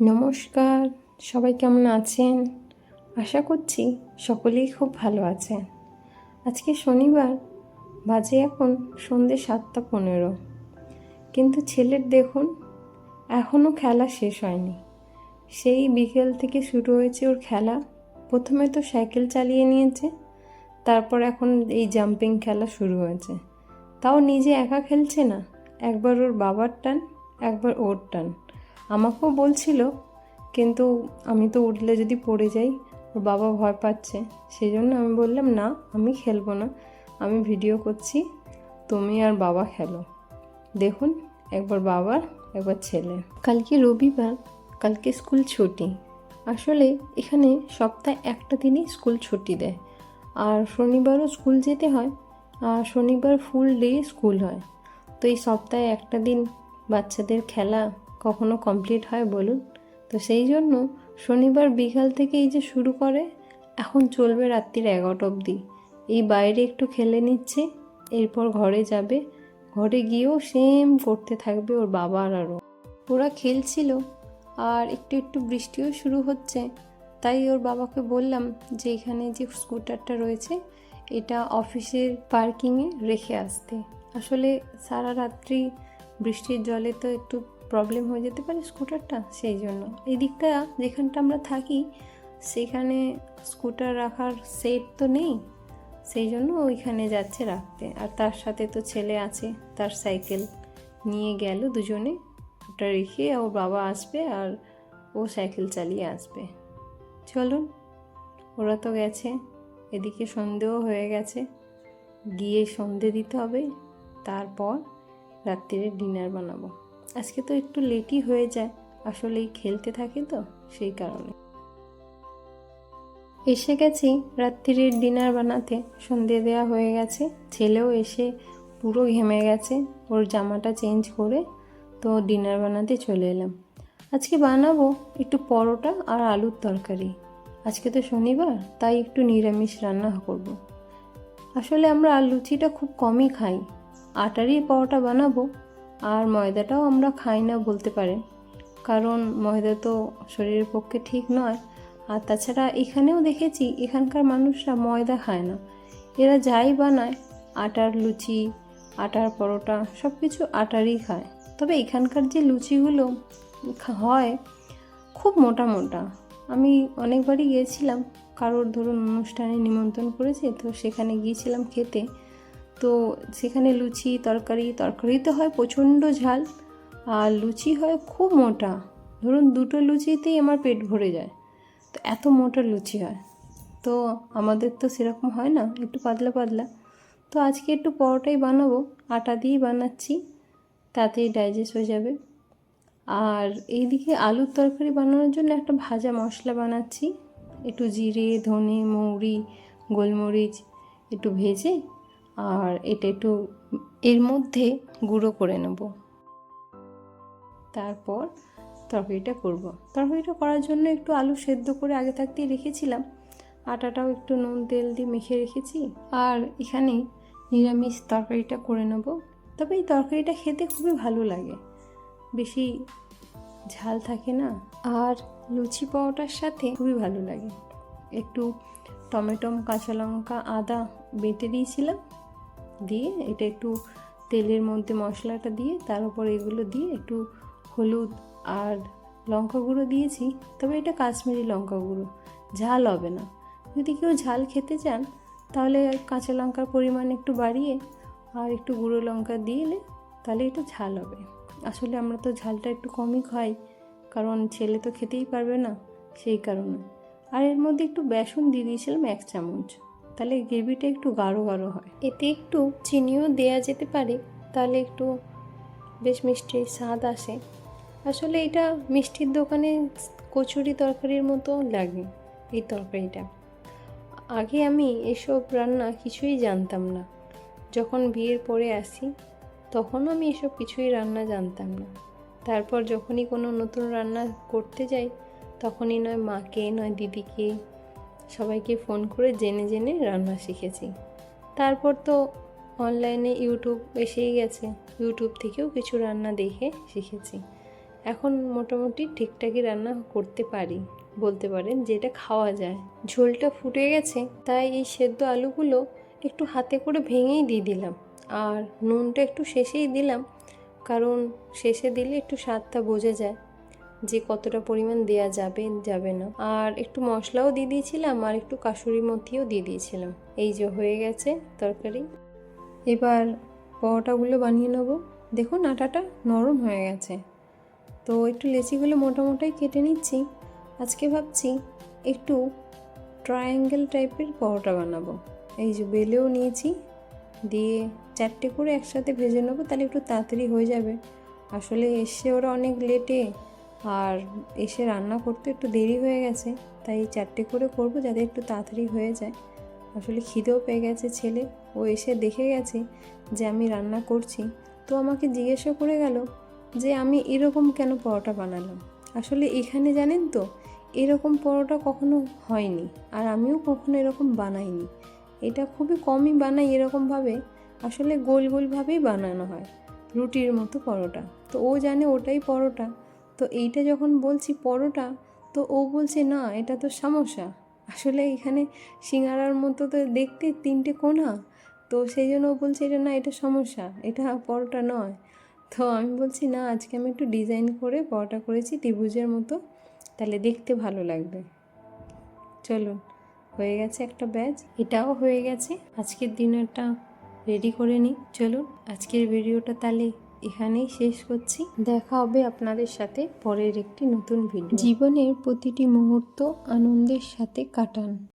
নমস্কার, সবাই কেমন আছেন? আশা করছি সকলেই খুব ভালো আছেন। আজকে শনিবার, বাজে এখন সন্ধে সাতটা পনেরো। কিন্তু ছেলের দেখুন এখনও খেলা শেষ হয়নি। সেই বিকেল থেকে শুরু হয়েছে ওর খেলা। প্রথমে তো সাইকেল চালিয়ে নিয়েছে, তারপর এখন এই জাম্পিং খেলা শুরু হয়েছে। তাও নিজে একা খেলছে না, একবার ওর বাবার টান, একবার ওর টান। আমাকেও বলছিল, কিন্তু আমি তো উঠলে যদি পড়ে যাই, ওর বাবা ভয় পাচ্ছে। সেই জন্য আমি বললাম, না, আমি খেলব না। আমি ভিডিও করছি, তুমি আর বাবা খেলো। দেখুন, একবার বাবার, একবার ছেলে। কালকে রবিবার, কালকে স্কুল ছুটি। আসলে এখানে সপ্তাহে একটা দিনই স্কুল ছুটি দেয়। আর শনিবারও স্কুল যেতে হয়, আর শনিবার ফুল ডে স্কুল হয়। তো এই সপ্তাহে একটা দিন বাচ্চাদের খেলা কখনো কমপ্লিট হয় বলুন। তো সেই জন্য শনিবার বিকাল থেকে এই যে শুরু করে, এখন চলবে রাত্রির এগারোটা অবধি। এই বাইরে একটু খেলে নিচ্ছে, এরপর ঘরে যাবে। ঘরে গিয়েও সেম করতে থাকবে ওর বাবা আর আরও। ওরা খেলছিল আর একটু একটু বৃষ্টিও শুরু হচ্ছে। তাই ওর বাবাকে বললাম যে এখানে যে স্কুটারটা রয়েছে, এটা অফিসের পার্কিংয়ে রেখে আসতে। আসলে সারা রাত্রি বৃষ্টির জলে তো একটু প্রবলেম হয়ে যেতে পারে স্কুটারটা সেই জন্য। এই দিকটা যেখানটা আমরা থাকি, সেখানে স্কুটার রাখার সেট তো নেই। সেই জন্য ওইখানে যাচ্ছে রাখতে। আর তার সাথে তো ছেলে আছে, তার সাইকেল নিয়ে গেল দুজনে। ওটা রেখে ওর বাবা আসবে আর ও সাইকেল চালিয়ে আসবে। চলুন, ওরা তো গেছে। এদিকে সন্ধেও হয়ে গেছে। গিয়ে সন্ধে দিতে হবে। তারপর রাত্রিরে ডিনার বানাবো। আজকে তো একটু লেটই হয়ে যায় আসলে খেলতে থাকে তো, সেই কারণে। এসে গেছি রাত্রির ডিনার বানাতে, সন্ধে দেওয়া হয়ে গেছে, ছেলেও এসে পুরো ঘেমে গেছে, ওর জামাটা চেঞ্জ করে তো ডিনার বানাতে চলে এলাম। আজকে বানাবো একটু পরোটা আর আলুর তরকারি। আজকে তো শনিবার, তাই একটু নিরামিষ রান্না করব। আসলে আমরা লুচিটা খুব কমই খাই। আটারই পরোটা বানাবো আর ময়দাটাও আমরা খাই না বলতে পারেন কারণ ময়দা তো শরীরের পক্ষে ঠিক নয়। আর তাছাড়া এখানেও দেখেছি, এখানকার মানুষরা ময়দা খায় না। এরা যাই বানায়, আটার লুচি, আটার পরোটা সব কিছু আটারই খায়। তবে এখানকার যে লুচিগুলো হয়, খুব মোটা মোটা। আমি অনেকবারই গিয়েছিলাম, কারোর ধরুন অনুষ্ঠানে নিমন্ত্রণ করেছে, তো সেখানে গিয়েছিলাম খেতে। তো সেখানে লুচি, তরকারি তরকারিতে হয় প্রচণ্ড ঝাল, আর লুচি হয় খুব মোটা। ধরুন দুটো লুচিতেই আমার পেট ভরে যায়, তো এত মোটা লুচি হয়। তো আমাদের তো সেরকম হয় না, একটু পাতলা পাতলা। তো আজকে একটু পরোটাই বানাবো, আটা দিয়েই বানাচ্ছি, তাতেই ডাইজেস্ট হয়ে যাবে। আর এইদিকে আলুর তরকারি বানানোর জন্য একটা ভাজা মশলা বানাচ্ছি, একটু জিরে, ধনে, মৌরি, গোলমরিচ, একটু ভেজে আর এটা একটু এর মধ্যে গুঁড়ো করে নেব। তারপর তরকারিটা করব। তরকারিটা করার জন্য একটু আলু সেদ্ধ করে আগে থাকতেই রেখেছিলাম। আটাটাও একটু নুন, তেল দিয়ে মেখে রেখেছি। আর এখানে নিরামিষ তরকারিটা করে নেব। তবে এই তরকারিটা খেতে খুবই ভালো লাগে। বেশি ঝাল থাকে না। আর লুচি পাওয়াটার সাথে খুবই ভালো লাগে। একটু টমেটো কাঁচা লঙ্কা, আদা বেটে দিয়েছিলাম। দিয়ে এটা একটু তেলের মধ্যে মশলাটা দিয়ে, তার উপর এগুলো দিয়ে একটু হলুদ আর লঙ্কা গুঁড়ো দিয়েছি। তবে এটা কাশ্মীরি লঙ্কা গুঁড়ো, ঝাল হবে না। যদি কেউ ঝাল খেতে চান, তাহলে কাঁচা লঙ্কার পরিমাণ একটু বাড়িয়ে আর একটু গুঁড়ো লঙ্কা দিলে তাহলে এটা ঝাল হবে। আসলে আমরা তো ঝালটা একটু কমই খাই, কারণ ছেলে তো খেতেই পারবে না সেই কারণে। আর এর মধ্যে একটু বেসন দিয়ে দিয়েছিলাম এক চামচ। তাহলে গ্রেভিটা একটু গাঢ় গাঢ় হয়। এতে একটু চিনিও দেয়া যেতে পারে, তাহলে একটু বেশ মিষ্টি স্বাদ আসে। আসলে এটা মিষ্টির দোকানে কচুরি তরকারির মতো লাগে এই তরকারিটা। আগে আমি এসব রান্না কিছুই জানতাম না। যখন বিয়ের পরে আসি তখনও আমি এসব কিছুই রান্না জানতাম না। তারপর যখনই কোনো নতুন রান্না করতে যাই, তখনই নয় মাকে, নয় দিদিকে সবাইকে ফোন করে জেনে জেনে রান্না শিখেছি। তারপর তো অনলাইনে ইউটিউব এসেই গেছে। ইউটিউব থেকেও কিছু রান্না দেখে শিখেছি। এখন মোটামুটি ঠিকঠাকই রান্না করতে পারি, বলতে পারেন, যেটা খাওয়া যায়। ঝোলটা ফুটে গেছে, তাই এই সেদ্ধ আলুগুলো একটু হাতে করে ভেঙেই দিয়ে দিলাম। আর নুনটা একটু শেষেই দিলাম, কারণ শেষে দিলে একটু স্বাদটা বোঝা যায়। যে কতটা পরিমাণ দেয়া যাবে যাবে না। আর একটু মশলাও দিয়ে দিয়েছিলাম, আর একটু কাসুরি মতিও দিয়ে দিয়েছিলাম। এই যে হয়ে গেছে তরকারি। এবার পরোটাগুলো বানিয়ে নেব। দেখুন আটাটা নরম হয়ে গেছে। তো একটু লেচিগুলো মোটামোটাই কেটে নিচ্ছি। আজকে ভাবছি একটু ট্রায়াঙ্গেল টাইপের পরোটা বানাবো। এই যে বেলেও নিয়েছি। দিয়ে চারটে করে একসাথে ভেজে নেব, তাহলে একটু তাড়াতাড়ি হয়ে যাবে। আসলে এসে ওরা অনেক লেটে আর এসে রান্না করতে একটু দেরি হয়ে গেছে, তাই চারটে করে করব যাতে একটু তাড়াতাড়ি হয়ে যায়। আসলে খিদেও পেয়ে গেছে ছেলে, ও এসে দেখে গেছে যে আমি রান্না করছি। তো আমাকে জিজ্ঞাসা করে গেল যে আমি এরকম কেন পরোটা বানালাম? আসলে এখানে জানেন তো, এরকম পরোটা কখনো হয়নি আর আমিও কখনো এরকম বানাইনি। এটা খুবই কমই বানাই এরকমভাবে, আসলে গোল গোলভাবেই বানানো হয়, রুটির মতো পরোটা। তো ও জানে ওটাই পরোটা তো এইটা যখন বলছি পরোটা, তো ও বলছে, না, এটা তো সমস্যা আসলে এখানে সিঙ্গারার মতো তো দেখতে তিনটে কোনা। তো সেই জন্য ও বলছে, এটা না, এটা সমস্যা এটা পরোটা নয়। তো আমি বলছি, না, আজকে আমি একটু ডিজাইন করে পরোটা করেছি ত্রিভুজের মতো, তাহলে দেখতে ভালো লাগবে। চলুন, হয়ে গেছে একটা ব্যাচ, এটাও হয়ে গেছে। আজকের দিনেরটা রেডি করে নিই। চলুন, আজকের ভিডিওটা তাহলে এখানেই শেষ করছি। দেখা হবে আপনাদের সাথে পরের একটি নতুন ভিডিও জীবনের প্রতিটি মুহূর্ত আনন্দের সাথে কাটান।